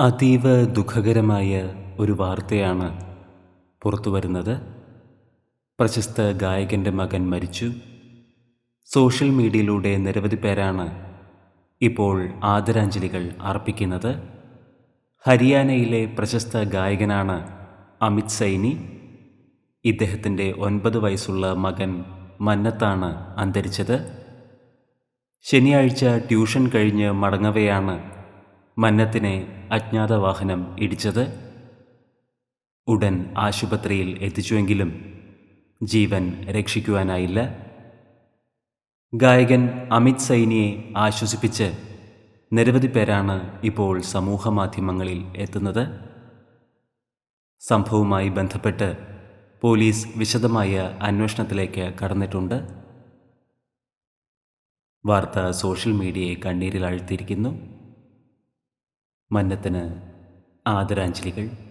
അതീവ ദുഃഖകരമായ ഒരു വാർത്തയാണ് പുറത്തു വരുന്നത്. പ്രശസ്ത ഗായകന്റെ മകൻ മരിച്ചു. സോഷ്യൽ മീഡിയയിലൂടെ നിരവധി പേരാണ് ഇപ്പോൾ ആദരാഞ്ജലികൾ അർപ്പിക്കുന്നത്. ഹരിയാനയിലെ പ്രശസ്ത ഗായകനാണ് അമിത് സൈനി. ഇദ്ദേഹത്തിന്റെ ഒൻപത് വയസ്സുള്ള മകൻ മന്നത്താണ് അന്തരിച്ചത്. ശനിയാഴ്ച ട്യൂഷൻ കഴിഞ്ഞ് മടങ്ങവെയാണ് മന്നത്തിനെ അജ്ഞാത വാഹനം ഇടിച്ചത് ഉടൻ ആശുപത്രിയിൽ എത്തിച്ചുവെങ്കിലും ജീവൻ രക്ഷിക്കുവാനായില്ല. ഗായകൻ അമിത് സൈനിയെ ആശ്വസിപ്പിച്ച് നിരവധി പേരാണ് ഇപ്പോൾ സമൂഹമാധ്യമങ്ങളിൽ എത്തുന്നത്. സംഭവവുമായി ബന്ധപ്പെട്ട് പോലീസ് വിശദമായ അന്വേഷണത്തിലേക്ക് കടന്നിട്ടുണ്ട്. വാർത്ത സോഷ്യൽ മീഡിയയെ കണ്ണീരിൽ ആഴ്ത്തിയിരിക്കുന്നു മന്നത്തിന് ആദരാഞ്ജലികൾ.